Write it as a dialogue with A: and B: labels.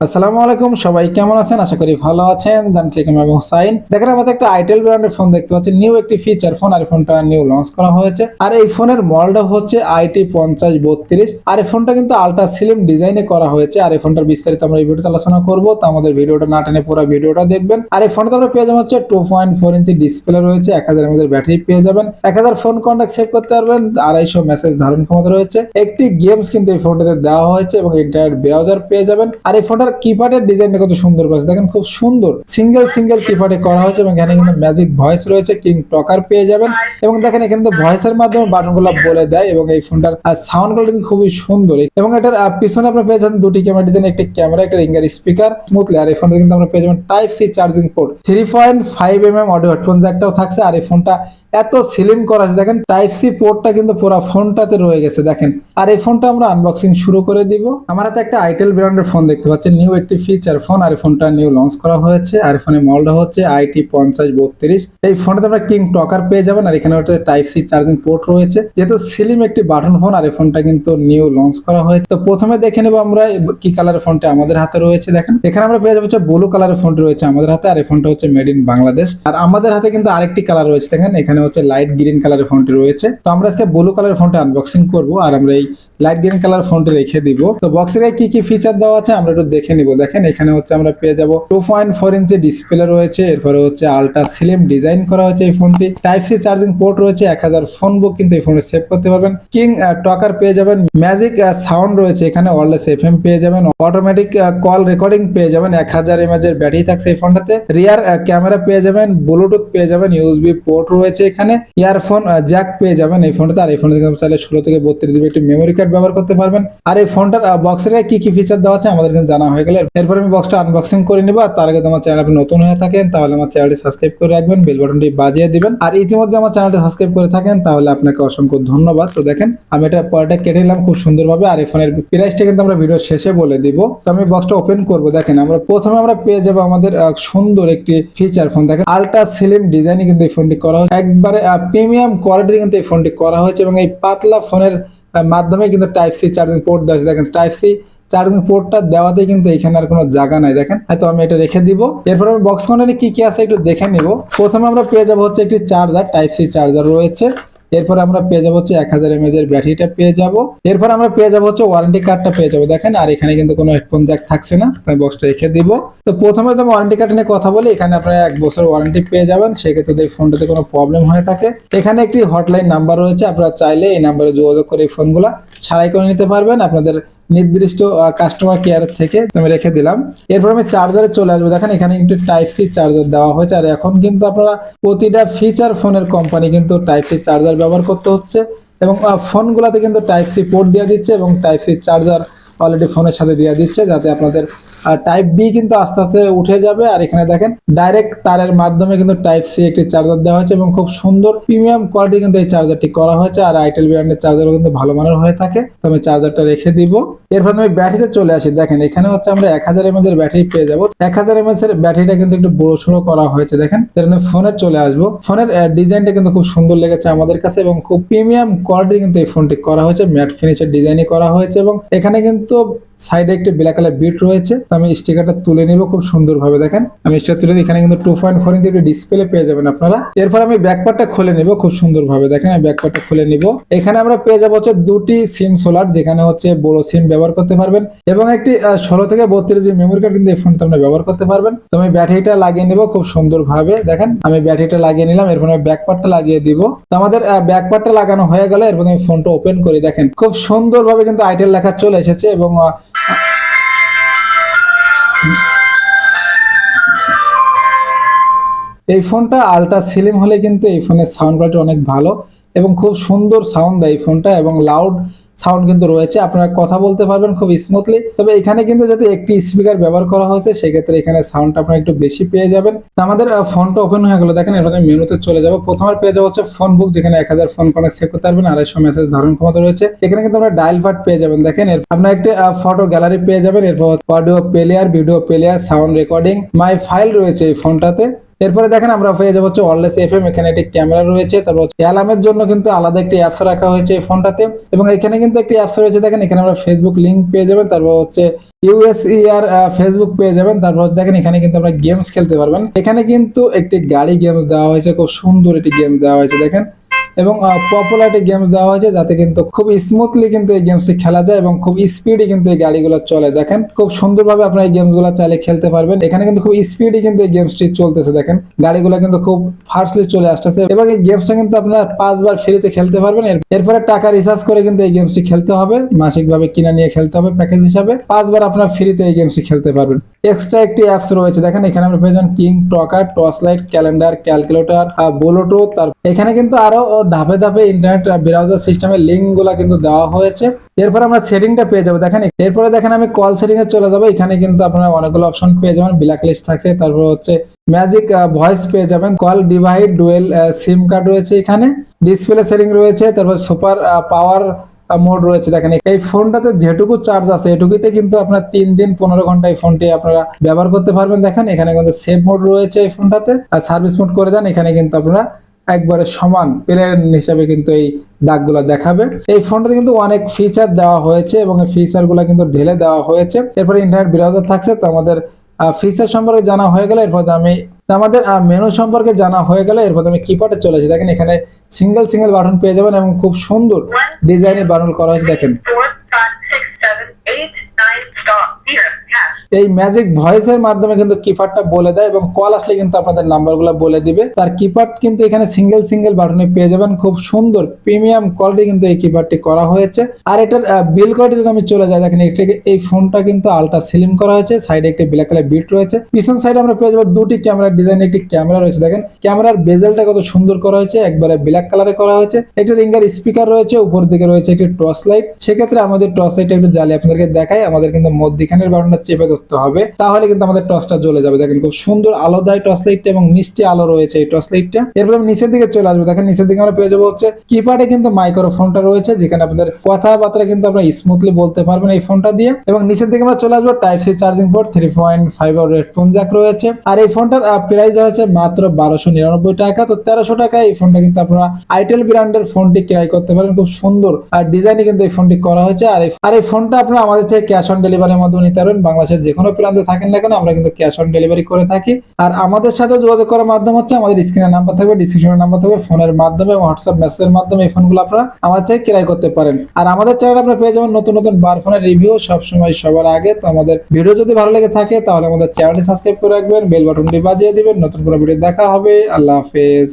A: আসসালামু আলাইকুম, সবাই কেমন আছেন? আশা করি ভালো আছেন। জানতলিকম এবং সাইন। দেখেন, আমাদের একটা আইটেল ব্র্যান্ডের ফোন দেখতে পাচ্ছি নিউ একটি ফিচার ফোন, আর ফোনটা নিউ লঞ্চ করা হয়েছে। আর এই ফোনের মডেলটা হচ্ছে আইটি পঞ্চাশ বত্রিশ। আর এই ফোনটা কিন্তু আলট্রা স্লিম ডিজাইনে করা হয়েছে। আর এই ফোনটার বিস্তারিত আমরা এই ভিডিওতে আলোচনা করব। তো আমাদের ভিডিওটা না টেনে পুরো ভিডিওটা দেখবেন। আর এই ফোনটা আমরা পেয়ে যাবেন হচ্ছে two point four inch display রয়েছে। এক হাজার এমএর ব্যাটারি পেয়ে যাবেন। এক হাজার ফোন কন্ট্যাক্ট সেভ করতে পারবেন। আড়াইশো মেসেজ ধারণ ক্ষমতা রয়েছে। একটি গেমস কিন্তু এই ফোনটাতে দেওয়া হয়েছে এবং ইন্টারনেট ব্রাউজার পেয়ে যাবেন। আর এই ফোনটার কিপ্যাডের ডিজাইনটা কত সুন্দর করেছে দেখেন খুব সুন্দর। সিঙ্গেল সিঙ্গেল কিপ্যাডে করা হয়েছে এবং এখানে কিন্তু ম্যাজিক ভয়েস রয়েছে কিং টকার পেয়ে যাবেন। এবং দেখেন এখানে কিন্তু ভয়েসের মাধ্যমে বাটনগুলো বলে দেয় এবং এই ফোনটার সাউন্ড কোয়ালিটি খুবই সুন্দর। এবং এটার পিছনে আপনারা পেয়ে যাবেন দুটি ক্যামেরা ডিজাইন একটি ক্যামেরা একটা রিঙ্গার স্পিকার স্মুথলি আর এই ফোনটা কিন্তু আমরা পেয়ে যাবেন type C charging port three point five M M audio headphone জ্যাকটাও থাকছে, আর এই ফোনটা এত সিলিম করা আছে। দেখেন টাইপ সি পোর্টটা কিন্তু পুরো ফোনটাতে রয়ে গেছে। দেখেন, আর এই ফোনটা আমরা আনবক্সিং শুরু করে দিব। আমার হাতে একটা আইটেল ব্র্যান্ডের ফোন দেখতে পাচ্ছেন। নিউ একটি ফিচার ফোন আর ফোনটা নিউ লঞ্চ করা হয়েছে। আর ফোনের মডেলটা হচ্ছে আইটি পঞ্চাশ বত্রিশ। এই ফোনটাতে আমরা কিং টকার পেয়ে যাবেন, আর এখানে হচ্ছে টাইপ সি চার্জিং পোর্ট রয়েছে। যেহেতু সিলিম একটি বাটন ফোন আর এই ফোনটা কিন্তু নিউ লঞ্চ করা হয়েছে। তো প্রথমে দেখে নেব আমরা কি কালারের ফোনটা আমাদের হাতে রয়েছে। দেখেন, এখানে আমরা পেয়ে যাব হচ্ছে ব্লু কালারের ফোনটি রয়েছে আমাদের হাতে, আর এই ফোনটা হচ্ছে মেড ইন বাংলাদেশ। আর আমাদের হাতে কিন্তু আরেকটি কালার রয়েছে। দেখেন, এখানে হচ্ছে লাইট গ্রিন কালারের ফোনটি রয়েছে। তো আমরা আজকে ব্লু কালারের ফোনটা আনবক্সিং করব, আর আমরা এই লাইট গ্রিন কালার ফোনটি রেখে দিব। তো বক্সের কি কি ফিচার দেওয়া আছে আমরা একটু দেখে নিব। দেখেন, এখানে হচ্ছে আমরা পেয়ে যাব two point four inch display রয়েছে, এরপরে হচ্ছে আলট্রা স্লিম ডিজাইন করা হয়েছে এই ফোনটি টাইপ সি চার্জিং পোর্ট রয়েছে, এক হাজার ফোন বুক কিন্তু এই ফোনে সেভ করতে পারবেন। কিং টকার পেয়ে যাবেন। ম্যাজিক সাউন্ড রয়েছে এখানে ওয়ারলেস এফ এম পেয়ে যাবেন। অটোমেটিক কল রেকর্ডিং পেয়ে যাবেন, এক হাজার এমএজ এর ব্যাটারি থাকছে এই ফোনটাতে রিয়ার ক্যামেরা পেয়ে যাবেন ব্লুটুথ পেয়ে যাবেন ইউএসবি পোর্ট রয়েছে এখানে। ইয়ারফোন জ্যাক পেয়ে যাবেন এই ফোনটাতে আর এই কিন্তু চাইলে ষোলো থেকে বত্রিশ জিবি একটি মেমোরি কার্ড ব্যবহার করতে পারবেন। আর এই ফোনটার বক্সের কি কি ফিচার দেওয়া আছে আমাদের কিন্তু জানা হয়ে গেলে এরপর আমি বক্সটা আনবক্সিং করে নিবো। আর তার আগে তোমার চ্যানেল আপনি নতুন হয়ে থাকেন, তাহলে আমার চ্যানেলটি সাবস্ক্রাইব করে রাখবেন বেল বাটনটি বাজিয়ে দিবেন। আর ইতিমধ্যে আমার চ্যানেলটি সাবস্ক্রাইব করে থাকেন, তাহলে আপনাকে অসংখ্য ধন্যবাদ। তো দেখেন, আমি এটা পরেটা কেটে নিলাম খুব সুন্দরভাবে। আর এই ফোনের প্রাইসটা কিন্তু আমরা ভিডিও শেষে বলে দিব। তো আমি বক্সটা ওপেন করব। দেখেন, আমরা প্রথমে আমরা পেয়ে যাব আমাদের সুন্দর একটি ফিচার ফোন দেখেন আলট্রা স্লিম ডিজাইনে কিন্তু এই ফোনটি করা হয়েছে। একবারে প্রিমিয়াম কোয়ালিটি কিন্তু এই ফোনটি করা হয়েছে এবং এই পাতলা ফোনের মাধ্যমে কিন্তু টাইপ সি চার্জিং পোর্ট দেওয়া আছে। দেখেন টাইপ সি চার্জিং পোর্টটা দেওয়াতে কিন্তু এখানে আর কোনো জায়গা নাই। দেখেন, হয়তো আমি এটা রেখে দিব। এরপর আমি বক্স কন্টেন্টে কি কি আছে একটু দেখে নিব। প্রথমে আমরা পেয়ে যাব হচ্ছে একটি চার্জার টাইপ সি চার্জার রয়েছে। এরপর আমরা পেয়ে যাব হচ্ছে এক হাজার এমএজ এর ব্যাটারিটা পেয়ে যাব। এরপর আমরা পেয়ে যাব হচ্ছে ওয়ারেন্টি কার্ডটা পেয়ে যাব। দেখেন, আর এখানে কিন্তু কোনো হেডফোন জ্যাক থাকছে না। আমি বক্সটা রেখে দিব। তো প্রথমে তো ওয়ারেন্টি কার্ড নিয়ে কথা বলি, এখানে আপনারা এক বছর ওয়ারেন্টি পেয়ে যাবেন। সেক্ষেত্রে এই ফোনটাতে কোনো প্রবলেম হয়ে থাকে, এখানে একটি হটলাইন নাম্বার রয়েছে। আপনারা চাইলে এই নাম্বারে যোগাযোগ করে এই ফোনগুলা সারাই করে নিতে পারবেন। আপনাদের নির্দিষ্ট কাস্টমার কেয়ার থেকে আমি রেখে দিলাম। এরপর আমি চার্জারে চলে আসব। দেখেন, এখানে কিন্তু টাইপ সি চার্জার দেওয়া হয়েছে। আর এখন কিন্তু আপনারা প্রতিটা ফিচার ফোনের কোম্পানি কিন্তু টাইপ সি চার্জার ব্যবহার করতে হচ্ছে এবং ফোনগুলোতে কিন্তু টাইপ সি পোর্ট দিয়ে দিচ্ছে এবং টাইপ সি চার্জার অলরেডি ফোনের সাথে দিয়ে দিচ্ছে যাতে আপনাদের টাইপ বি কিন্তু আস্তে আস্তে উঠে যাবে। আর এখানে দেখেন ডাইরেক্ট তারের মাধ্যমে কিন্তু টাইপ সি একটি চার্জার দেওয়া হয়েছে এবং খুব সুন্দর প্রিমিয়াম কোয়ালিটি কিন্তু এই চার্জারটি করা হয়েছে। আর আইটেল ব্র্যান্ডের চার্জারও কিন্তু ভালো মানের হয়ে থাকে। তো আমি চার্জারটা রেখে দিব। এরপর আমি ব্যাটারিতে চলে আসি। দেখেন, এখানে হচ্ছে আমরা এক হাজার এমএজ এর ব্যাটারি পেয়ে যাব। এক হাজার এমএজ এর ব্যাটারিটা কিন্তু একটু বড় সড়ো করা হয়েছে। দেখেন এখানে ফোনে চলে আসব। ফোনের ডিজাইনটা কিন্তু খুব সুন্দর লেগেছে আমাদের কাছে এবং খুব প্রিমিয়াম কোয়ালিটি কিন্তু এই ফোনটি করা হয়েছে। ম্যাট ফিনিশের ডিজাইনই করা হয়েছে এবং এখানে কিন্তু কিন্তু সাইডে একটি ব্ল্যাক কালার বিট রয়েছে। তো আমি স্টিকারটা তুলে নিব খুব সুন্দর ভাবে দেখেন। আমি স্টিকার তুলে। এখানে কিন্তু two point four inch display পেয়ে যাবেন আপনারা। এরপর আমি ব্যাকপার্টটা খুলে নিব খুব সুন্দর ভাবে দেখেন আমি ব্যাকপার্টটা খুলে নিব। এখানে আমরা পেয়ে যাব হচ্ছে দুটি সিম সোলার যেখানে হচ্ছে বড় সিম ব্যবহার করতে পারবেন এবং একটি ষোলো থেকে বত্রিশ জিবি মেমোরি কার্ড কিন্তু এই ফোনটা আপনি ব্যবহার করতে পারবেন। তো আমি ব্যাটারিটা লাগিয়ে নিব খুব সুন্দর ভাবে দেখেন। আমি ব্যাটারিটা লাগিয়ে নিলাম, এরপর আমি ব্যাকপার্টটা লাগিয়ে দিব। তো আমাদের ব্যাকপার্টটা লাগানো হয়ে গেল, এরপর আমি ফোনটা ওপেন করি, দেখেন। খুব সুন্দর ভাবে কিন্তু আইটেল লেখা চলে এসেছে এবং এই ফোনটা আলট্রা স্লিম হলে কিন্তু এই ফোনের সাউন্ড কোয়ালিটি অনেক ভালো এবং খুব সুন্দর সাউন্ড দেয় এই ফোনটা এবং লাউড সাউন্ড কিন্তু রয়েছে। আপনারা কথা বলতে পারবেন খুব স্মুথলি তবে এখানে কিন্তু যদি একটি স্পিকার ব্যবহার করা হয়েছে, সেক্ষেত্রে এখানে সাউন্ডটা আপনারা একটু বেশি পেয়ে যাবেন। আমাদের ফোনটা ওপেন হয়ে গেল। দেখেন এরকম মেনুতে চলে যাব। প্রথমে পেয়ে যাব হচ্ছে ফোন বুক যেখানে এক হাজার ফোন কনেক্ট সেভ করতে পারবেন। আড়াইশো মেসেজ ধারণ ক্ষমতা রয়েছে। এখানে কিন্তু আমরা ডায়াল পার্ট পেয়ে যাবেন। দেখেন আপনার একটি ফটো গ্যালারি পেয়ে যাবেন। এরপর audio player video player sound recording my file রয়েছে এই ফোনটাতে এরপরে দেখেন আমরা পেয়ে যাব হচ্ছে ওয়ারলেস এফএম এখানে একটি ক্যামেরা রয়েছে, তারপর অ্যালামের জন্য কিন্তু আলাদা একটি অ্যাপস রাখা হয়েছে এই ফোনটাতে এবং এখানে কিন্তু একটি অ্যাপস রয়েছে, দেখেন এখানে আমরা ফেসবুক লিঙ্ক পেয়ে যাবেন, তারপর হচ্ছে ইউএসইআর ফেসবুক পেয়ে যাবেন, তারপর দেখেন এখানে কিন্তু আমরা গেমস খেলতে পারবেন। এখানে কিন্তু একটি গাড়ি গেমস দেওয়া হয়েছে, খুব সুন্দর একটি গেম দেওয়া হয়েছে, দেখেন। এবং পপুলার একটি গেমস দেওয়া হয়েছে যাতে কিন্তু খুব স্মুথলি কিন্তু এই গেমসটি খেলা যায় এবং খুব স্পিডে কিন্তু এই গাড়িগুলো চলে। দেখেন, খুব সুন্দরভাবে আপনারা এই গেমসগুলো চাইলে খেলতে পারবেন। এখানে কিন্তু খুব স্পিডে কিন্তু এই গেমসটি চলতেছে, দেখেন। গাড়িগুলো কিন্তু খুব ফাস্টলি চলে আসতেছে এবং এই গেমসটা কিন্তু আপনারা পাঁচবার ফ্রিতে খেলতে পারবেন। এরপরে টাকা রিচার্জ করে কিন্তু এই গেমসটি খেলতে হবে। মাসিকভাবে কিনা নিয়ে খেলতে হবে প্যাকেজ হিসাবে। পাঁচবার আপনার ফ্রিতে এই গেমসটি খেলতে পারবেন। এক্সট্রা একটি অ্যাপস রয়েছে। দেখেন, এখানে আমরা পেয়ে যাবেন king talker torch light calendar calculator বোলোটো তার এখানে কিন্তু আরও ধাপে ধাপে ইন্টারনেট ব্রাউজার সিস্টেমের লিঙ্কগুলা কিন্তু দেওয়া হয়েছে। এরপর আমরা সেটিংটা পেয়ে যাব। দেখেন, এরপরে দেখেন, আমি কল সেটিং এ চলে যাব। এখানে কিন্তু আপনারা অনেকগুলো অপশন পেয়ে যাবেন। ব্ল্যাক লিস্ট থাকছে। তারপর হচ্ছে ম্যাজিক ভয়েস পেয়ে যাবেন। Call divide dual SIM card রয়েছে এখানে। ডিসপ্লে সেটিং রয়েছে। তারপর সুপার পাওয়ার মোড রয়েছে। দেখেন, এই ফোনটাতে যেটুকু চার্জ আছে, এটুকুতে কিন্তু আপনার তিন দিন পনেরো ঘণ্টা এই ফোনটি আপনারা ব্যবহার করতে পারবেন। দেখেন, এখানে কিন্তু সেভ মোড রয়েছে এই ফোনটাতে। আর সার্ভিস মোড করে দেন, এখানে কিন্তু আপনারা একবারে সমান প্লেন হিসাবে কিন্তু এই দাগগুলো দেখাবে। এই ফোনটাতে কিন্তু অনেক ফিচার দেওয়া হয়েছে এবং এই ফিচারগুলো কিন্তু ঢেলে দেওয়া হয়েছে। এরপরে ইন্টারনেট ব্রাউজার থাকছে, তো আমাদের ফিচার সম্পর্কে জানা হয়ে গেলে এরপর আমি, আমাদের মেনু সম্পর্কে জানা হয়ে গেলে এরপর আমি কিপ্যাডে চলে আসি। দেখেন এখানে সিঙ্গেল সিঙ্গেল বাটন পেয়ে যাবেন এবং খুব সুন্দর ডিজাইনের বাটন করা হয়েছে। দেখেন এই ম্যাজিক ভয়েসের মাধ্যমে কিন্তু কিপ্যাডটা বলে দেয় এবং কল আসলে কিন্তু আপনাদের নাম্বার নাম্বারগুলো বলে দিবে। তার কিপার কিন্তু এখানে সিঙ্গেল সিঙ্গেল বাটনে পেয়ে যাবেন। খুব সুন্দর প্রিমিয়াম কোয়ালিটি কিন্তু এই কিপ্যাডটি করা হয়েছে। আর এটার বিল কোয়ালিটি যদি আমি চলে যাই, দেখেন এই ফোনটা কিন্তু আলট্রা স্লিম করা হয়েছে। সাইডে একটি ব্ল্যাক কালার বিট রয়েছে। পিছন সাইডে আমরা পেয়ে যাব দুটি ক্যামেরার ডিজাইন একটি ক্যামেরা রয়েছে। দেখেন ক্যামেরার বেজেলটা কত সুন্দর করা হয়েছে। একবারে ব্ল্যাক কালারে করা হয়েছে। একটি রিঙ্গার স্পিকার রয়েছে। উপর দিকে রয়েছে একটি টর্চ লাইট সেক্ষেত্রে আমাদের টর্চ লাইটটা একটু জ্বালিয়ে আপনাদেরকে দেখাই। আমাদের কিন্তু মধ্যিখানের বাটনটা চেপে ধরতে হবে, তাহলে কিন্তু আমাদের টর্চটা জ্বলে যাবে। দেখেন খুব সুন্দর আলো দেয় টর্চ লাইটটা এবং মিষ্টি আলো রয়েছে এই টর্চ লাইটটা। এরপর নিচের দিকে চলে আসব। দেখেন নিচের দিকে আমরা পেয়ে যাব হচ্ছে কিপ্যাডে কিন্তু মাইক্রোফোনটা রয়েছে, যেখানে আপনাদের কথাবার্তা কিন্তু আপনারা স্মুথলি বলতে পারবেন এই ফোনটা দিয়ে। এবং নিচের দিকে আমরা চলে আসব type C charging port three point five headphone jack রয়েছে। আর এই ফোনটার প্রাইস হচ্ছে মাত্র বারোশো নিরানব্বই টাকা। তো তেরোশো টাকায় এই ফোনটা কিন্তু আপনারা আইটেল ব্র্যান্ডের ফোনটি ক্রয় করতে পারেন খুব সুন্দর আর ডিজাইনে কিন্তু এই ফোনটি করা হয়েছে। আর এই আর এই ফোনটা আপনারা আমাদের থেকে ক্যাশ অন ডেলিভারির মাধ্যমে নিতে পারবেন। বাংলাদেশের যে কোনো প্রান্তে থাকেন না কেন, আমরা কিন্তু ক্যাশ অন ডেলিভারি করে থাকি। আর আমাদের সাথে যোগাযোগ করার মাধ্যম হচ্ছে আমাদের স্ক্রিনের নাম্বার থাকবে ডিসক্রিপশনের নাম্বার থাকবে ফোনের মাধ্যমে হোয়াটসঅ্যাপ মেসেজের মাধ্যমে এই ফোনগুলো আপনারা আমাদের থেকে ক্রয় করতে পারেন। আর আমাদের চ্যানেল আপনারা পেয়ে যাবেন নতুন নতুন বার ফোনের রিভিউ সবসময় সবার আগে। তো আমাদের ভিডিও যদি ভালো লেগে থাকে, তাহলে আমাদের চ্যানেলটি সাবস্ক্রাইব করে রাখবেন বেল বাটনটি বাজিয়ে দিবেন। নতুন কোনো ভিডিও দেখা হবে। আল্লাহ হাফেজ।